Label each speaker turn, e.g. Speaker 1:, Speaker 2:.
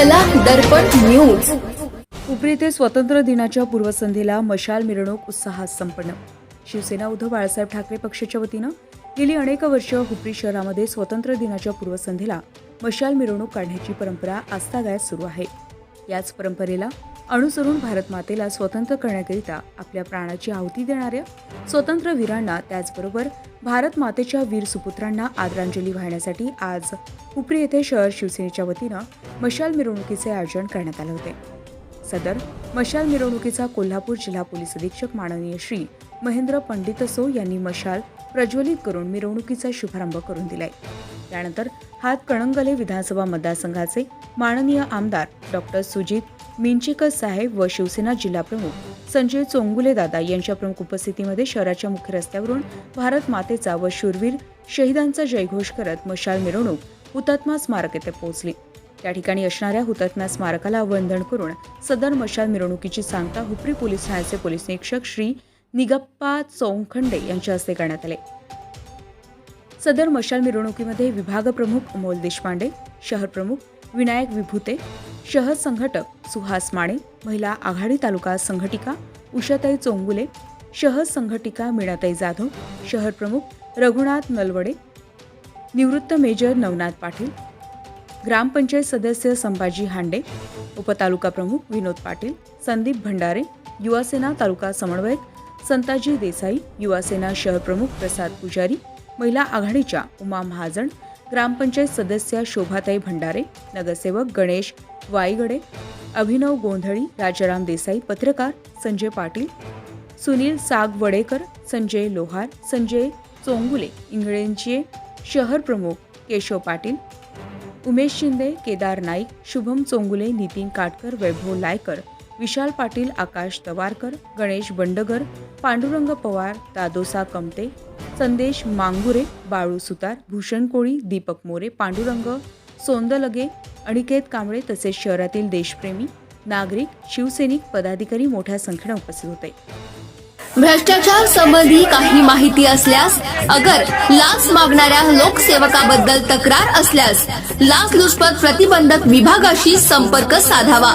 Speaker 1: दर्पण news.
Speaker 2: उपरी ते स्वातंत्र्य दिनाच्या पूर्वसंध्येला मशाल मिरवणूक उत्साहात संपन्न. शिवसेना उद्धव बाळासाहेब ठाकरे पक्षाच्या वतीनं गेली अनेक वर्ष हुपरी शहरामध्ये स्वातंत्र्य दिनाच्या पूर्वसंध्येला मशाल मिरवणूक काढण्याची परंपरा आस्थागायत सुरू आहे. याच परंपरेला अनुसरून भारत मातेला स्वतंत्र करण्याकरिता आपल्या प्राणाची आहुती देणाऱ्या स्वतंत्र वीरांना त्याचबरोबर भारत मातेच्या वीर सुपुत्रांना आदरांजली वाहण्यासाठी आज उपरी येथे शहर शिवसेनेच्या वतीनं मशाल मिरवणुकीचे आयोजन करण्यात आले होते. सदर मशाल मिरवणुकीचा कोल्हापूर जिल्हा पोलीस अधीक्षक माननीय श्री महेंद्र पंडितसो यांनी मशाल प्रज्वलित करून मिरवणुकीचा शुभारंभ करून दिलाय. त्यानंतर हात कणंगले विधानसभा मतदारसंघाचे माननीय आमदार डॉक्टर सुजित मिंचेकर साहेब व शिवसेना जिल्हाप्रमुख संजय चोंगुले दादा यांच्या प्रमुख उपस्थितीमध्ये शहराच्या मुख्य रस्त्यावरून भारत मातेचा व शूरवीर शहीदांचा जयघोष करत मशाल मिरवणूक हुतात्मा स्मारक येथे पोहोचली. त्या ठिकाणी असणाऱ्या हुतात्मा स्मारकाला वंदन करून सदर मशाल मिरवणुकीची सांगता हुपरी पोलीस ठाण्याचे पोलीस निरीक्षक श्री निगप्पा चौखंडे यांच्या हस्ते करण्यात आले. सदर मशाल मिरवणुकीमध्ये विभाग प्रमुख अमोल देशपांडे शहर प्रमुख विनायक विभूते शहर संघटक सुहास माणे महिला आघाडी तालुका संघटिका उषाताई चोंगुले शहर संघटिका मीनाताई जाधव शहर प्रमुख रघुनाथ नलवडे निवृत्त मेजर नवनाथ पाटील ग्रामपंचायत सदस्य संभाजी हांडे उपतालुका प्रमुख विनोद पाटील संदीप भंडारे युवासेना तालुका समन्वयक संताजी देसाई युवासेना शहरप्रमुख प्रसाद पुजारी महिला आघाडीच्या उमा महाजन ग्रामपंचायत सदस्य शोभाताई भंडारे नगरसेवक गणेश वाईगडे अभिनव गोंधळी राजाराम देसाई पत्रकार संजय पाटील सुनील सागवडेकर संजय लोहार संजय चोंगुले इंगळेंचे शहर प्रमुख केशव पाटील उमेश शिंदे केदार नाईक शुभम चोंगुले नितीन काटकर वैभव लायकर विशाल पाटील आकाश तवारकर गणेश बंडगर पांडुरंग पवार दादोसा कमते संदेश मांगुरे बाळू सुतार भूषण कोळी दीपक मोरे पांडुरंग सोंदलगे अनिकेत कांबळे तसेच शहरातील देशप्रेमी नागरिक शिवसैनिक पदाधिकारी मोठ्या संख्येने उपस्थित होते.
Speaker 1: भ्रष्टाचार संबंधी काही माहिती असल्यास अगर लाच मागणाऱ्या लोकसेवकाबद्दल तक्रार असल्यास लाच लुचपत प्रतिबंधक विभागाशी संपर्क साधावा.